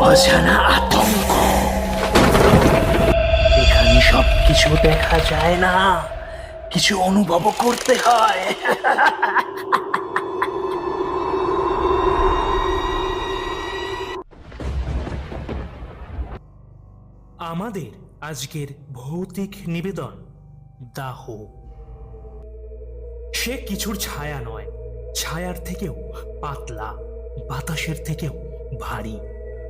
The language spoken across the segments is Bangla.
অজানা আতঙ্ক। এখানে সব কিছু দেখা যায় না। কিছু অনুভব করতে হয়। আমাদের আজকের ভৌতিক নিবেদন, দাহ। সে কিছুর ছায়া নয়, ছায়ার থেকেও পাতলা, বাতাসের থেকেও ভারী।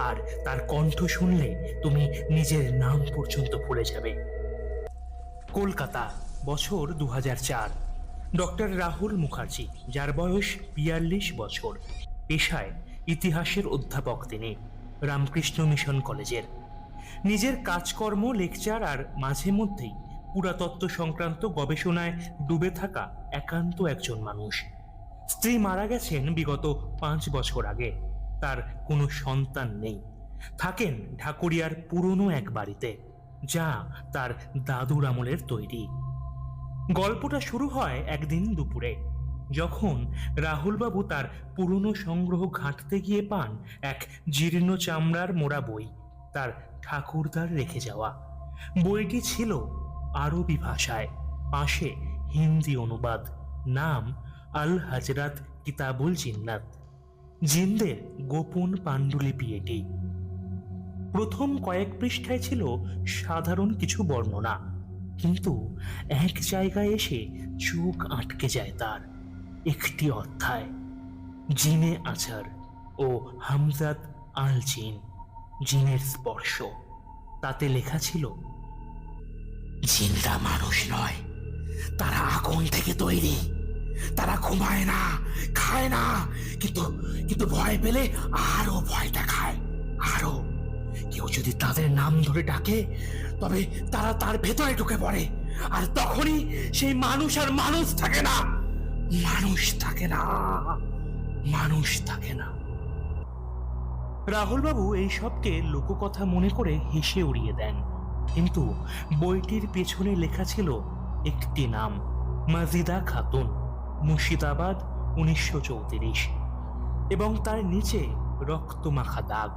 আর তার কণ্ঠ শুনলে তুমি নিজের নাম পর্যন্ত ভুলে যাবে। কলকাতা, বছর দু চার। ডক্টর রাহুল মুখার্জি, যার বয়স বিয়াল্লিশ বছর। পেশায় ইতিহাসের অধ্যাপক তিনি, রামকৃষ্ণ মিশন কলেজের। নিজের কাজকর্ম, লেকচার আর মাঝে মধ্যেই পুরাতত্ত্ব সংক্রান্ত গবেষণায় ডুবে থাকা একান্ত একজন মানুষ। স্ত্রী মারা গেছেন বিগত পাঁচ বছর আগে। তার কোনো সন্তান নেই। থাকেন ঢাকুরিয়ার পুরনো এক বাড়িতে, যা তার দাদুর আমলের তৈরি। গল্পটা শুরু হয় একদিন দুপুরে, যখন রাহুলবাবু তার পুরনো সংগ্রহ ঘাঁটতে গিয়ে পান এক জীর্ণ চামড়ার মোড়া বই তার ঠাকুরদার রেখে যাওয়া। বইটি ছিল আরবি ভাষায়, পাশে হিন্দি অনুবাদ, নাম আল হাজরাত কিতাবুল জিন্নাত। জিন্দের গোপন পাণ্ডুলিপি এটি প্রথম কয়েক পৃষ্ঠায় ছিল সাধারণ কিছু বর্ণনা, কিন্তু এক জায়গায় এসে চোখ আটকে যায় তার, একটি অধ্যায়, জিনে আচার ও হামজাদ আল জিন জিনের স্পর্শ। তাতে লেখা ছিল, জিনরা মানুষ নয়, তারা আগুন থেকে তৈরি। তারা ঘুমায় না, খায় না। কিন্তু কিন্তু ভয় পেলে আরও ভয় দেখায়, আরও। কেউ যদি তাদের নাম ধরে ডাকে, তবে তারা তার ভেতরে ঢুকে পড়ে। আর তখনই সেই মানুষ আর মানুষ থাকে না। মানুষ থাকে না, মানুষ থাকে না। রাহুলবাবু এই সবকে লোককথা মনে করে হেসে উড়িয়ে দেন। কিন্তু বইটির পেছনে লেখা ছিল একটি নাম, মাজিদা খাতুন। মুর্শিদাবাদ উনিশশো চৌত্রিশ এবং তার নিচে রক্তমাখা দাগ।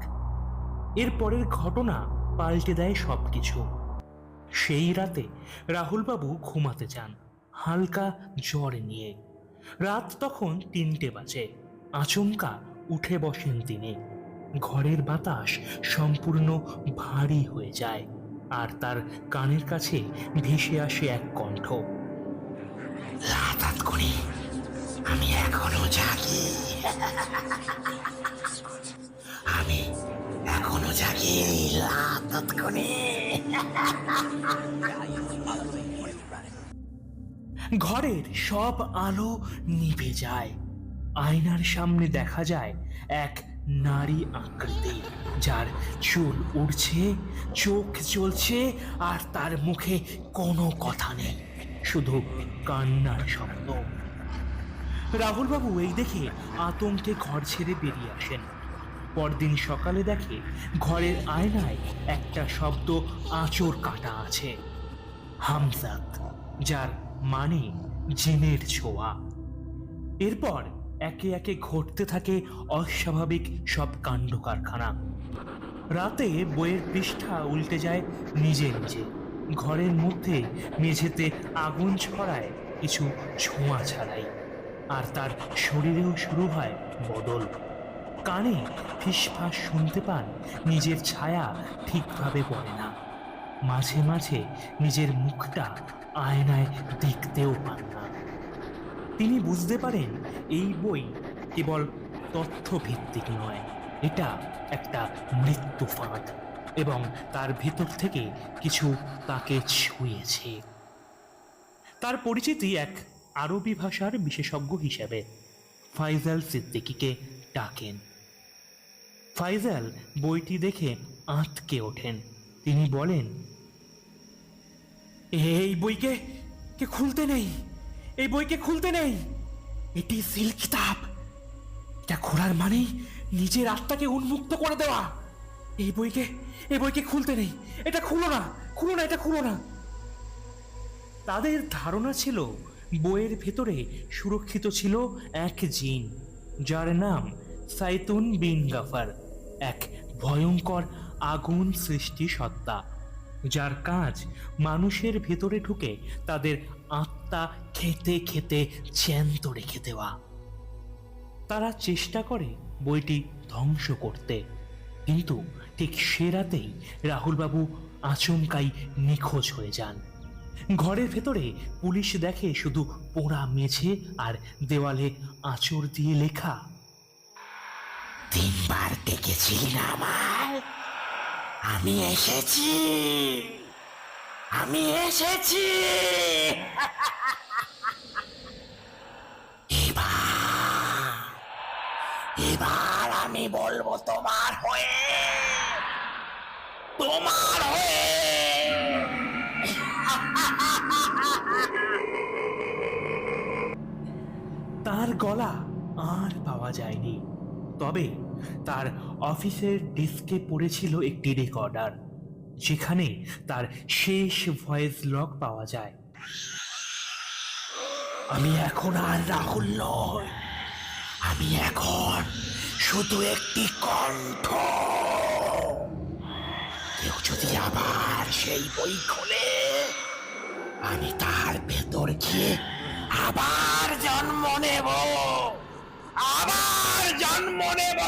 এর পরের ঘটনা পাল্টে দেয় সবকিছু। সেই রাতে রাহুলবাবু ঘুমাতে যান, হালকা জ্বর নিয়ে। রাত তখন তিনটে বাজে, আচমকা উঠে বসেন তিনি। ঘরের বাতাস সম্পূর্ণ ভারী হয়ে যায় আর তার কানের কাছে ভেসে আসে এক কণ্ঠ। করে আমি এখনও জাগি। আমি এখনও জাগি করে ঘরের সব আলো নিভে যায়। আয়নার সামনে দেখা যায় এক নারী আকৃতি, যার চুল উড়ছে, চোখ চলছে আর তার মুখে কোনো কথা নেই, শুধু কান্নার শব্দ। রাহুলবাবু এই দেখে আতঙ্কে ঘর ছেড়ে বেরিয়ে আসেন। পরদিন সকালে দেখে ঘরের আয়নায় একটা শব্দ আঁচড় কাটা আছে। হামজাদ যার মানে জিনের ছোঁয়া। এরপর একে একে ঘটতে থাকে অস্বাভাবিক সব কাণ্ড কারখানা রাতে বইয়ের পৃষ্ঠা উল্টে যায় নিজে নিজে। ঘরের মধ্যে মেঝেতে আগুন ছড়ায় কিছু ছোঁয়া ছাড়াই। আর তার শরীরেও শুরু হয় বদল। কানে ফিসফাস শুনতে পান, নিজের ছায়া ঠিকভাবে পড়ে না। মাঝে মাঝে নিজের মুখটা আয়নায় দেখতেও পান না। তিনি বুঝতে পারেন এই বই কেবল তথ্যভিত্তিক নয়, এটা একটা মৃত্যু ফাঁদ এবং তার ভিতর থেকে কিছু তাকে ছুঁয়েছে। তার পরিচিতি এক আরবি ভাষার বিশেষজ্ঞ হিসেবে ফাইজাল সিদ্দিকিকে ডাকেন। ফাইজাল বইটি দেখে আঁতকে ওঠেন। তিনি বলেন এই বইকে কে খুলতে নেই? এই বইকে খুলতে নেই? এটি সিল কিতাব। এটা খোলার মানেই নিজের আত্মাকে উন্মুক্ত করে দেওয়া। এই বইকে এই বইকে খুলতে নেই। এটা খুলো না খুলো না এটা খুলো না। তাদের ধারণা ছিল বইয়ের ভেতরে সুরক্ষিত ছিল এক জিন, যার নাম সাইতুন বিন গাফার এক ভয়ঙ্কর আগুন সৃষ্টি সত্তা, যার কাজ মানুষের ভেতরে ঢুকে তাদের আত্মা খেতে খেতে চ্যান্ত রেখে দেওয়া। তারা চেষ্টা করে বইটি ধ্বংস করতে, কিন্তু ঠিক সে রাতেই রাহুলবাবু আচমকাই নিখোঁজ হয়ে যান। ঘরের ভেতরে পুলিশ দেখে শুধু পোড়া মেঝে আর দেওয়ালে আঁচড় দিয়ে লেখা। তিনবার ডেকেছিলি না আমায়? আমি এসেছি। আমি এসেছি। এবার আমি বলব তোমার হয়ে। তোমার হয়ে। গলা আর পাওয়া যায়নি। তবে তার অফিসের ডেস্কে পড়েছিল একটি রেকর্ডার, যেখানে তার শেষ ভয়েস লগ পাওয়া যায়। আমি এখন আর রাহুল নয় আমি এখন শুধু একটি কণ্ঠ। কেউ যদি আবার সেই বই খোলে, আমি তার ভেতর গিয়ে আবার জন্ম নেব। আবার জন্ম নেব।